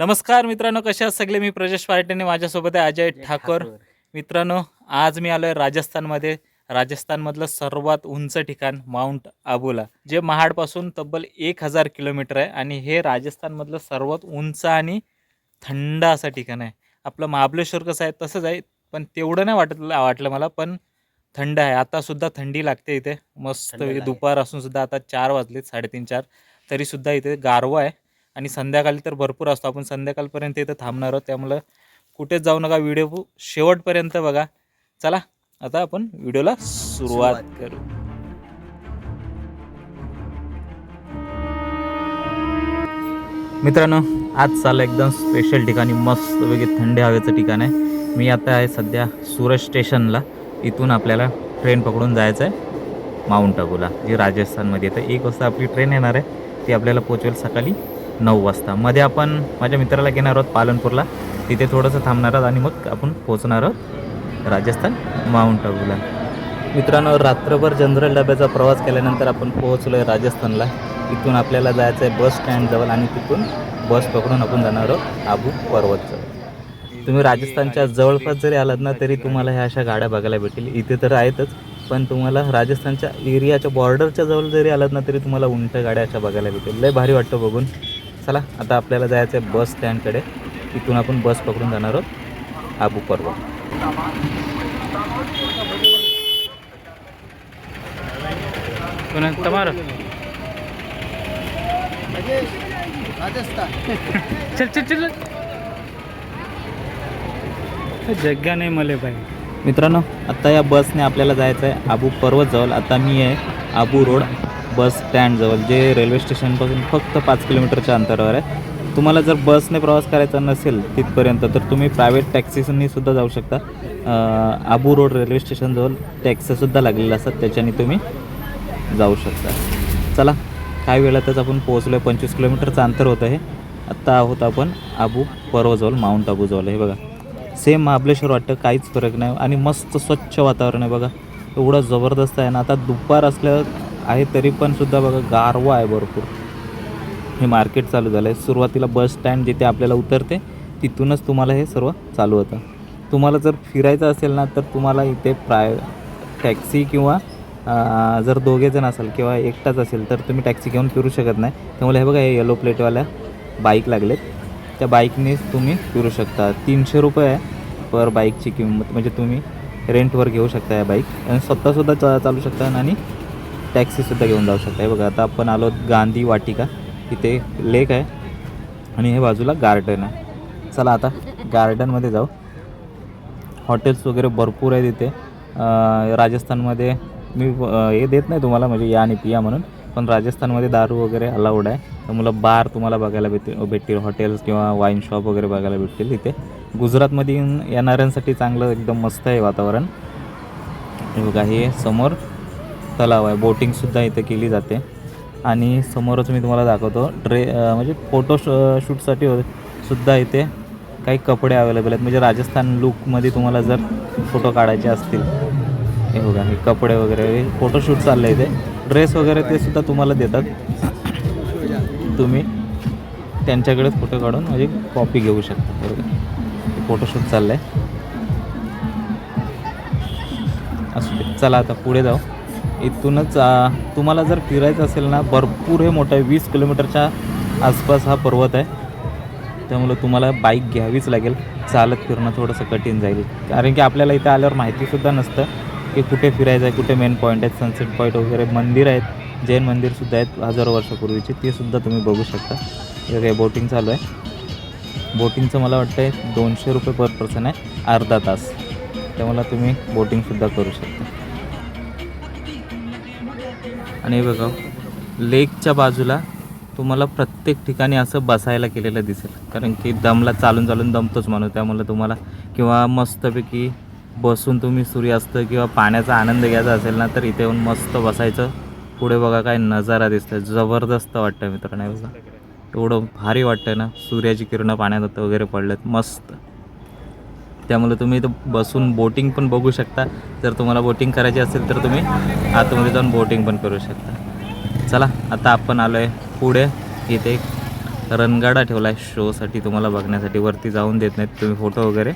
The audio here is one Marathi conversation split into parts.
नमस्कार मित्रांनो कशा सगळे? मी प्रजेश पार्टीने माझ्यासोबत आहे अजय ठाकूर. मित्रांनो आज मी आलो आहे राजस्थानमध्ये. राजस्थानमधलं सर्वात उंच ठिकाण माउंट आबूला जे महाडपासून तब्बल एक हजार किलोमीटर आहे आणि हे राजस्थानमधलं सर्वात उंच आणि थंड असं ठिकाण आहे. आपलं महाबळेश्वर कसं आहे तसंच आहे पण तेवढं नाही वाटत वाटलं मला पण थंड आहे. आता सुद्धा थंडी लागते इथे. मस्त. दुपार असून सुद्धा आता चार वाजलेत साडेतीन चार. तरीसुद्धा इथे गारवा आहे. आणि संध्याकाळी तर भरपूर असतो. आपण संध्याकाळपर्यंत इथं थांबणार आहोत. त्यामुळं कुठेच जाऊ नका. व्हिडिओ शेवटपर्यंत बघा. चला आता आपण व्हिडिओला सुरुवात करू. मित्रांनो आज चाललं एकदम स्पेशल ठिकाणी. मस्त वेगळी थंडी हवेचं ठिकाण आहे. मी आता आहे सध्या सुरत स्टेशनला. इथून आपल्याला ट्रेन पकडून जायचं आहे माउंट आबूला जी राजस्थानमध्ये. येतं एक वाजता आपली ट्रेन येणार आहे. ती आपल्याला पोचवेल सकाळी नऊ वाजता. मध्ये आपण माझ्या मित्राला घेणार आहोत पालनपूरला. तिथे थोडंसं थांबणार आहोत आणि मग आपण पोहोचणार आहोत राजस्थान माउंट आबूला. मित्रांनो रात्रभर जनरल डब्याचा प्रवास केल्यानंतर आपण पोहोचलो आहे राजस्थानला. इथून आपल्याला जायचं आहे बस स्टँडजवळ आणि तिथून बस पकडून आपण जाणार आहोत आबू पर्वतजवळ तुम्ही राजस्थानच्या जवळपास जरी आलात ना तरी तुम्हाला ह्या अशा गाड्या बघायला भेटेल इथे तर आहेतच पण तुम्हाला राजस्थानच्या एरियाच्या बॉर्डरच्या जवळ जरी आलात ना तरी तुम्हाला उंट गाड्या अशा बघायला भेटेल लय भारी वाटतं बघून. चला आता आपल्याला जायचं आहे बस स्टँडकडे. तिथून आपण बस पकडून जाणार आहोत आबू पर्वत. चल चल चल. जग्गा नाही मला पाहिजे मित्रांनो आत्ता या बसने आपल्याला जायचं आहे आबू पर्वत जवळ. आता मी आहे आबू रोड. बस स्टँडजवळ जे रेल्वे स्टेशनपासून फक्त पाच किलोमीटरच्या अंतरावर आहे. तुम्हाला जर बसने प्रवास करायचा नसेल तिथपर्यंत तर तुम्ही प्रायव्हेट टॅक्सीसनीसुद्धा जाऊ शकता. आबू रोड रेल्वे स्टेशनजवळ टॅक्सीसुद्धा लागलेल्या असतात त्याच्याने तुम्ही जाऊ शकता. चला काही वेळातच आपण पोहोचलो आहे पंचवीस किलोमीटरचं अंतर होतं हे. आत्ता आहोत आपण आबू पर्वजवळ माउंट आबूजवळ हे बघा. सेम महाबळेश्वर वाटतं काहीच फरक नाही. आणि मस्त स्वच्छ वातावरण आहे बघा. एवढं जबरदस्त आहे ना आता दुपार असल्या आहे तरी पण सुद्धा बघा गारवा आहे भरपूर. हे मार्केट चालू झालं आहे सुरुवातीला बस स्टँड जिथे आपल्याला उतरते तिथूनच तुम्हाला हे सर्व चालू होतं. तुम्हाला जर फिरायचं असेल ना तर तुम्हाला इथे प्राय टॅक्सी किंवा जर दोघे जण असाल किंवा एकटाच असेल तर तुम्ही टॅक्सी घेऊन फिरू शकत नाही. त्यामुळे हे बघा हे येलो प्लेटवाल्या बाईक लागलेत. त्या बाईकनेच तुम्ही फिरू शकता. तीनशे रुपये आहे पर बाईकची किंमत. म्हणजे तुम्ही रेंटवर घेऊ शकता या बाईक आणि स्वतःसुद्धा चा चालू शकता आणि टॅक्सीसुद्धा घेऊन जाऊ शकता हे बघा आता आपण आलो गांधी वाटिका. इथे लेक आहे. आणि हे बाजूला गार्डन आहे. चला आता गार्डनमध्ये जाऊ. हॉटेल्स वगैरे भरपूर आहेत इथे. राजस्थानमध्ये मी हे देत नाही तुम्हाला म्हणजे या आणि पिया म्हणून. पण राजस्थानमध्ये दारू वगैरे अलाउड आहे. त्यामुळं बार तुम्हाला बघायला भेटतील भेटतील. हॉटेल्स किंवा वाईन शॉप वगैरे बघायला भेटतील इथे. गुजरातमध्ये येणाऱ्यांसाठी चांगलं एकदम मस्त आहे वातावरण. हे बघा हे समोर तलाव आहे. बोटिंगसुद्धा इथे केली जाते. आणि समोरच मी तुम्हाला दाखवतो. ड्रे म्हणजे फोटो शूटसाठी हो- सुद्धा इथे काही कपडे अवेलेबल आहेत. म्हणजे राजस्थान लुकमध्ये तुम्हाला जर फोटो काढायचे असतील. हे बघा हे कपडे वगैरे. फोटोशूट चाललं आहे इथे. ड्रेस वगैरे ते सुद्धा तुम्हाला देतात. तुम्ही त्यांच्याकडेच फोटो काढून म्हणजे कॉपी घेऊ शकता. बरोबर? फोटोशूट चाललं आहे असू दे. चला आता पुढे जाऊ. इथूनच तुम्हाला जर फिरायचं असेल ना भरपूर हे मोठं आहे. वीस किलोमीटरच्या आसपास हा पर्वत आहे. त्यामुळं तुम्हाला बाईक घ्यावीच लागेल. चालत फिरणं थोडंसं कठीण जाईल. कारण की आपल्याला इथं आल्यावर माहितीसुद्धा नसतं की कुठे फिरायचं आहे कुठे मेन पॉईंट आहेत सनसेट पॉईंट वगैरे मंदिर आहेत जैन मंदिरसुद्धा आहेत हजारो वर्षापूर्वीचे. ते सुद्धा तुम्ही बघू शकता. हे बोटिंग चालू आहे. बोटिंगचं मला वाटतं आहे दोनशे रुपये पर पर्सन आहे अर्धा तास. त्यामुळे तुम्ही बोटिंगसुद्धा करू शकता. आणि हे बघा लेकच्या बाजूला तुम्हाला प्रत्येक ठिकाणी असं बसायला केलेलं दिसेल. कारण की दमला चालून चालून दमतोच माणूस. त्यामुळे तुम्हाला किंवा मस्तपैकी बसून तुम्ही सूर्यास्त किंवा पाण्याचा आनंद घ्यायचा असेल ना तर इथे येऊन मस्त बसायचं. पुढे बघा काय नजारा दिसतोय. जबरदस्त वाटतं मित्रांनो हे बघा. एवढं भारी वाटतं ना सूर्याची किरणं पाण्यात वगैरे पडलेत. मस्त. त्यामुळे तुम्ही इथं बसून बोटिंग पण बघू शकता. जर तुम्हाला बोटिंग करायची असेल तर तुम्ही आतमध्ये जाऊन बोटिंग पण करू शकता. चला आता आपण आलो आहे पुढे. इथे एक रणगाडा ठेवला आहे शोसाठी तुम्हाला बघण्यासाठी. वरती जाऊन देत नाहीत. तुम्ही फोटो वगैरे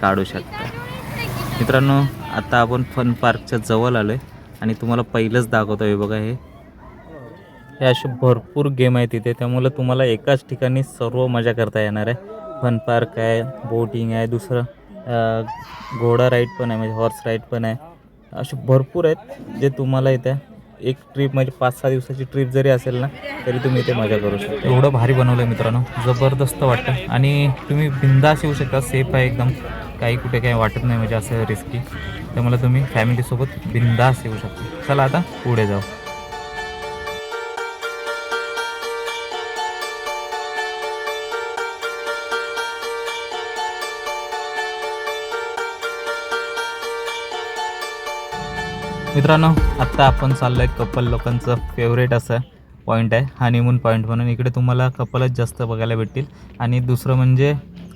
काढू शकता. मित्रांनो आता आपण फन पार्कच्या जवळ आलो आहे आणि तुम्हाला पहिलंच दाखवतो आहे बघा हे. हे असे भरपूर गेम आहेत तिथे त्यामुळे तुम्हाला एकाच ठिकाणी सर्व मजा करता येणार आहे. फन पार्क आहे बोटिंग आहे दुसरं. घोडा राईड पण आहे म्हणजे हॉर्स राईड पण आहे. असे भरपूर आहेत जे तुम्हाला इथे एक ट्रिप म्हणजे पाच सहा दिवसाची ट्रिप जरी असेल ना तरी तुम्ही इथे मजा करू शकता. एवढं भारी बनवलं आहे मित्रांनो. जबरदस्त वाटतं. आणि तुम्ही बिंदास येऊ शकता. सेफ आहे एकदम. काही कुठे काही वाटत नाही म्हणजे असं रिस्की त्यामुळे तुम्ही फॅमिलीसोबत बिंदास येऊ शकता. चला आता पुढे जाऊ. मित्रांनो आत्ता आपण चाललो आहे कपल लोकांचं फेवरेट असं पॉईंट आहे हनीमून पॉईंट म्हणून. इकडे तुम्हाला कपलच जास्त बघायला भेटतील. आणि दुसरं म्हणजे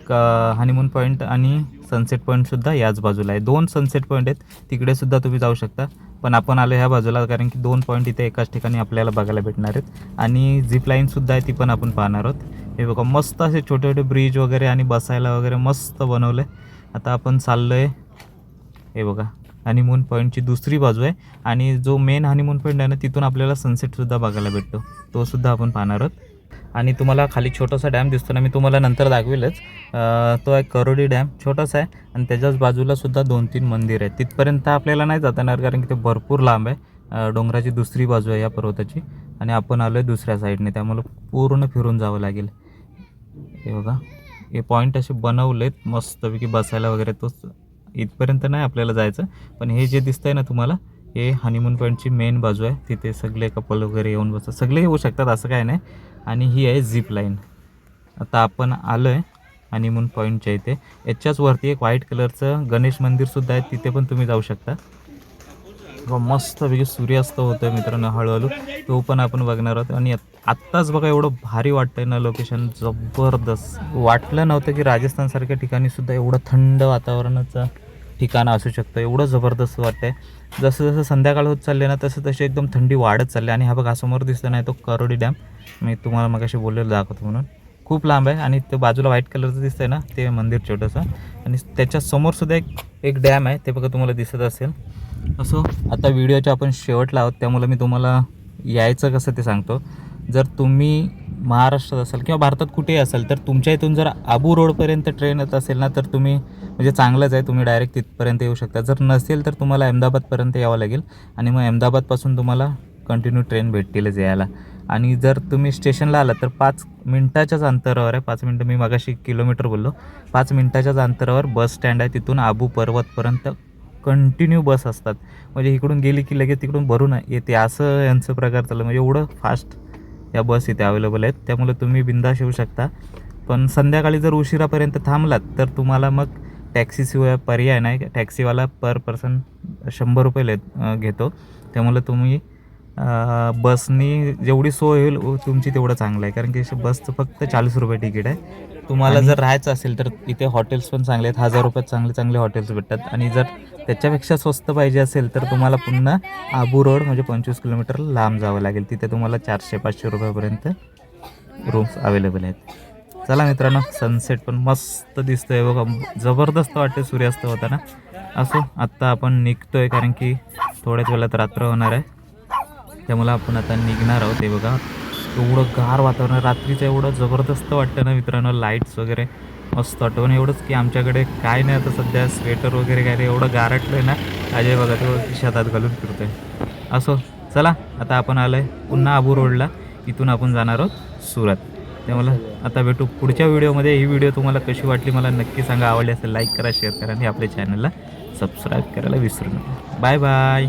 क हनीमून पॉईंट आणि सनसेट पॉईंटसुद्धा याच बाजूला आहे. दोन सनसेट पॉईंट आहेत तिकडेसुद्धा तुम्ही जाऊ शकता. पण आपण आलो ह्या बाजूला कारण की दोन पॉईंट इथे एकाच ठिकाणी आपल्याला बघायला भेटणार आहेत. आणि झिप लाईनसुद्धा आहे ती पण आपण पाहणार आहोत. हे बघा मस्त असे छोटे छोटे ब्रिज वगैरे आणि बसायला वगैरे मस्त बनवलं आहे आता आपण चाललो आहे हे बघा. हनीमून पॉईंटची दुसरी बाजू आहे. आणि जो मेन हनीमून पॉईंट आहे ना तिथून आपल्याला सनसेटसुद्धा बघायला भेटतो. तोसुद्धा आपण पाहणार आहोत. आणि तुम्हाला खाली छोटासा डॅम दिसतो ना मी तुम्हाला नंतर दाखवेलच. तो आहे करोडी डॅम छोटासा आहे. आणि त्याच्याच बाजूला सुद्धा दोन तीन मंदिर आहेत. तिथपर्यंत आपल्याला नाही जाता येणार कारण की ते भरपूर लांब आहे. डोंगराची दुसरी बाजू आहे या पर्वताची. आणि आपण आलो आहे दुसऱ्या साईडने त्यामुळे पूर्ण फिरून जावं लागेल. हे बघा. हे पॉईंट असे बनवलेत. मस्तपैकी बसायला वगैरे तोच इथपर्यंत नाही आपल्याला जायचं. पण हे जे दिसतंय ना तुम्हाला हे हनीमून पॉईंटची मेन बाजू आहे. तिथे सगळे कपल वगैरे येऊन बसतात. सगळे येऊ शकतात असं काय नाही. आणि ही आहे झिप लाईन आता आपण आलो आहे हनीमून पॉईंटच्या इथे. याच्याच वरती एक व्हाईट कलरचं गणेश मंदिरसुद्धा आहे. तिथे पण तुम्ही जाऊ शकता. मस्त मस्तपैकी सूर्यास्त होतोय मित्रांनो हळूहळू. तो पण आपण बघणार आहोत. आणि आत्ताच बघा एवढं भारी वाटतंय ना लोकेशन जबरदस्त. वाटलं नव्हतं की राजस्थानसारख्या ठिकाणी सुद्धा एवढं थंड वातावरणाचं ठिकाण असू शकतं. एवढं जबरदस्त वाटतंय. जसं जसं संध्याकाळ होत चालले ना तसं तशी एकदम थंडी वाढत चालली आणि हा बघा समोर दिसतो नाही तो करोडी डॅम. मी तुम्हाला मग अशी बोललेलं दाखवतो म्हणून. खूप लांब आहे आणि ते बाजूला व्हाईट कलरचं दिसतंय ना ते मंदिर छोटंसं. आणि त्याच्यासमोरसुद्धा एक एक डॅम आहे ते बघा तुम्हाला दिसत असेल. असो आता व्हिडिओच्या आपण शेवटला आहोत त्यामुळे मी तुम्हाला यायचं कसं ते सांगतो. जर तुम्ही महाराष्ट्रात असाल किंवा भारतात कुठेही असाल तर तुमच्या इथून जर आबू रोडपर्यंत ट्रेन येत असेल ना तर तुम्ही म्हणजे चांगलंच आहे तुम्ही डायरेक्ट तिथपर्यंत येऊ शकता. जर नसेल तर तुम्हाला अहमदाबादपर्यंत यावं लागेल आणि मग अहमदाबादपासून तुम्हाला कंटिन्यू ट्रेन भेटतीलच यायला. आणि जर तुम्ही स्टेशनला आलात तर पाच मिनटाच्याच अंतरावर आहे. पाच मिनटं मी मगाशी किलोमीटर बोललो. पाच मिनटाच्याच अंतरावर बस स्टँड आहे. तिथून आबू पर्वतपर्यंत कंटिन्यू बस असतात. म्हणजे इकडून गेली की लगेच तिकडून भरून येते. असं यांचं प्रकार चाललं म्हणजे एवढं फास्ट या बस इथे अवेलेबल आहेत. त्यामुळे तुम्ही बिंदास येऊ शकता. पण संध्याकाळी जर उशिरापर्यंत थांबलात तर तुम्हाला मग टॅक्सीशिवाय पर्याय नाही. टॅक्सीवाला पर पर्सन शंभर रुपये ले घेतो. त्यामुळे तुम्ही बसनी जेवढी सोय होईल तुमची तेवढं चांगलं आहे. कारण की बसचं फक्त चाळीस रुपये तिकीट आहे. तुम्हाला जर राहायचं असेल तर इथे हॉटेल्स पण चांगले आहेत. हजार रुपयात चांगले चांगले हॉटेल्स भेटतात. आणि जर त्याच्यापेक्षा स्वस्त पाहिजे असेल तर तुम्हाला पुन्हा आबू रोड म्हणजे पंचवीस किलोमीटर लांब जावं लागेल. तिथे तुम्हाला चारशे पाचशे रुपयापर्यंत रूम्स अवेलेबल आहेत. चला मित्रांनो सनसेट पण मस्त दिसतोय. बघा जबरदस्त वाटते सूर्यास्त होताना. असो आत्ता आपण निघतोय कारण की थोड्याच वेळात रात्र होणार आहे. त्यामुळे आपण आता निघणार आहोत. हे बघा एवढं गार वातावरण रात्रीचं एवढं जबरदस्त वाटतं ना मित्रांनो लाईट्स वगैरे मस्त आठवण एवढंच की आमच्याकडे काय नाही आता सध्या स्वेटर वगैरे काय नाही एवढं गारटलं आहे ना अजय बघा तो शेतात घालून फिरतोय. असो चला आता आपण आलो आहे पुन्हा आबू रोडला इथून आपण जाणार आहोत सुरत. त्यामुळे आता भेटू पुढच्या व्हिडिओमध्ये ही व्हिडिओ तुम्हाला कशी वाटली मला नक्की सांगा आवडली असेल लाईक करा शेअर करा आणि आपल्या चॅनलला सबस्क्राईब करायला विसरू नका. Bye bye